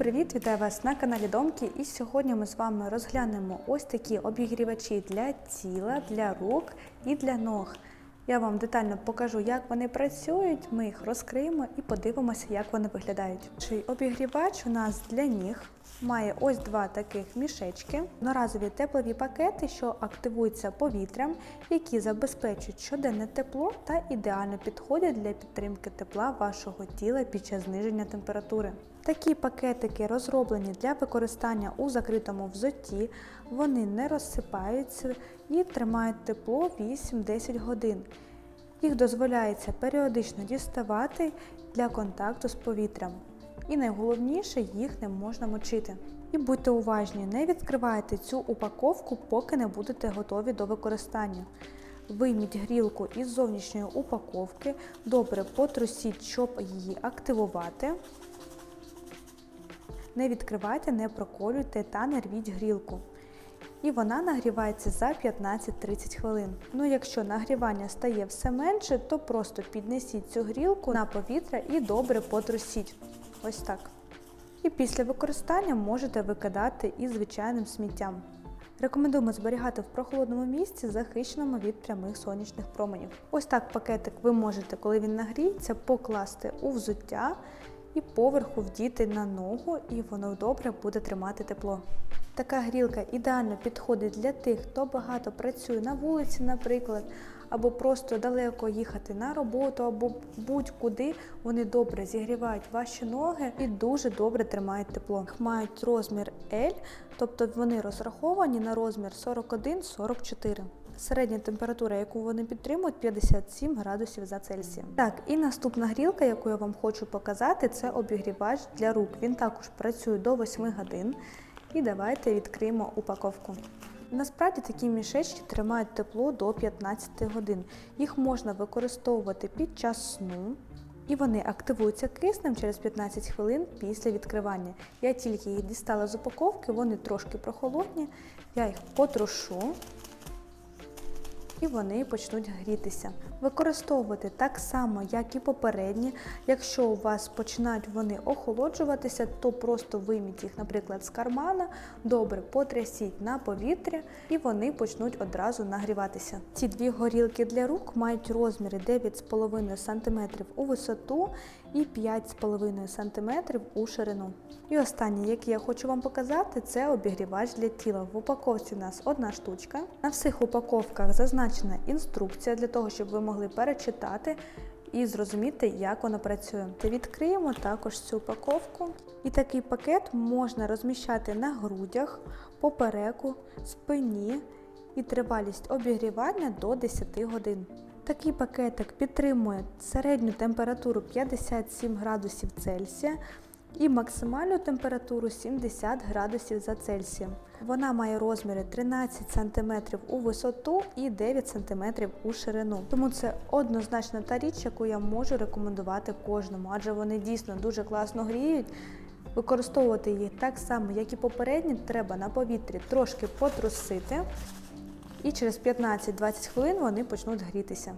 привіт! Вітаю вас на каналі Домки. І сьогодні ми з вами розглянемо ось такі обігрівачі для тіла, для рук і для ног. Я вам детально покажу, як вони працюють. Ми їх розкриємо і подивимося, як вони виглядають. Цей обігрівач у нас для ніг має ось два таких мішечки, одноразові теплові пакети, що активуються повітрям, які забезпечують щоденне тепло та ідеально підходять для підтримки тепла вашого тіла під час зниження температури. Такі пакетики розроблені для використання у закритому взутті, вони не розсипаються і тримають тепло 8-10 годин. Їх дозволяється періодично діставати для контакту з повітрям. І найголовніше, їх не можна мочити. І будьте уважні, не відкривайте цю упаковку, поки не будете готові до використання. Вийміть грілку із зовнішньої упаковки, добре потрусіть, щоб її активувати. Не відкривайте, не проколюйте та не рвіть грілку. І вона нагрівається за 15-30 хвилин. Ну, якщо нагрівання стає все менше, то просто піднесіть цю грілку на повітря і добре потрусіть. Ось так. І після використання можете викидати із звичайним сміттям. Рекомендуємо зберігати в прохолодному місці, захищеному від прямих сонячних променів. Ось так пакетик ви можете, коли він нагріється, покласти у взуття і поверху вдіти на ногу, і воно добре буде тримати тепло. Така грілка ідеально підходить для тих, хто багато працює на вулиці, наприклад, або просто далеко їхати на роботу, або будь-куди. Вони добре зігрівають ваші ноги і дуже добре тримають тепло. Мають розмір L, тобто вони розраховані на розмір 41-44. Середня температура, яку вони підтримують, 57 градусів за Цельсієм. Так, і наступна грілка, яку я вам хочу показати, це обігрівач для рук. Він також працює до 8 годин. І давайте відкриємо упаковку. Насправді такі мішечки тримають тепло до 15 годин. Їх можна використовувати під час сну. І вони активуються киснем через 15 хвилин після відкривання. Я тільки їх дістала з упаковки, вони трошки прохолодні. Я їх потрушу і вони почнуть грітися. Використовувати так само, як і попередні. Якщо у вас починають вони охолоджуватися, то просто вийміть їх, наприклад, з кармана, добре потрясіть на повітря, і вони почнуть одразу нагріватися. Ці дві горілки для рук мають розміри 9,5 см у висоту і 5,5 см у ширину. І останнє, яке я хочу вам показати, це обігрівач для тіла. В упаковці у нас одна штучка. На всіх упаковках зазначена інструкція для того, щоб ви могли перечитати і зрозуміти, як вона працює. Відкриємо також цю упаковку. І такий пакет можна розміщати на грудях, попереку, спині і тривалість обігрівання до 10 годин. Такий пакетик підтримує середню температуру 57 градусів Цельсія і максимальну температуру 70 градусів за Цельсієм. Вона має розміри 13 см у висоту і 9 см у ширину. Тому це однозначно та річ, яку я можу рекомендувати кожному, адже вони дійсно дуже класно гріють. Використовувати їх так само, як і попередні, треба на повітрі трошки потрусити, і через 15-20 хвилин вони почнуть грітися.